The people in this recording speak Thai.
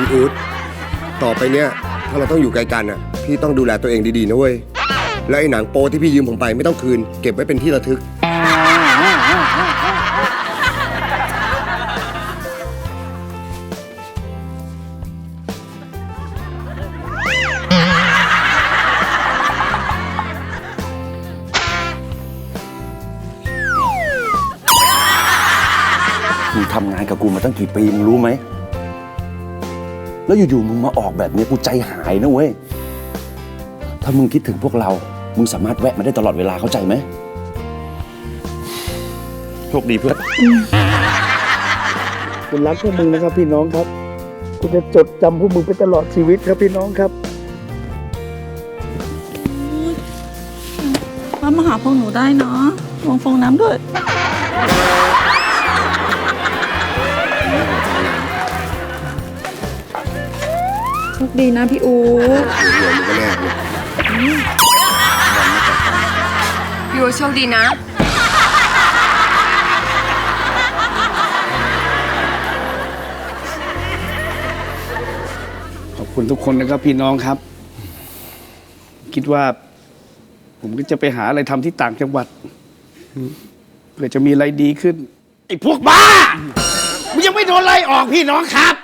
พี่อูดต่อไปเนี้ยถ้าเราต้องอยู่ไกลกันอะ พี่ต้องดูแลตัวเองดีๆนะเว้ย แล้วไอ้หนังโป๊ที่พี่ยืมผมไปไม่ต้องคืน เก็บไว้เป็นที่ระทึก มึงทำงานกับกูมาตั้งกี่ปีมึงรู้ไหม แล้วอยู่ๆมึงมาออกแบบนี้กูใจหายนะเว้ย ถ้ามึงคิดถึงพวกเรา มึงสามารถแวะมาได้ตลอดเวลาเข้าใจไหมโชคดีเพื่อนคุณรักพวกมึงนะครับพี่น้องครับกูจะจดจำพวกมึงไปตลอดชีวิตครับพี่น้องครับว่ามาหาพวกหนูได้เนาะวงฟองน้ำด้วย คดีนะพี่อูเดี๋ยวมันก็แน่เลยพี่อูโชคดีนะ ขอบคุณทุกคนนะครับพี่น้องครับ คิดว่า ผมก็จะไปหาอะไรทำที่ต่างจังหวัดเพื่อจะมีอะไรดีขึ้น ไอ้พวกบ้า มึงยังไม่โดนไล่ออกพี่น้องครับ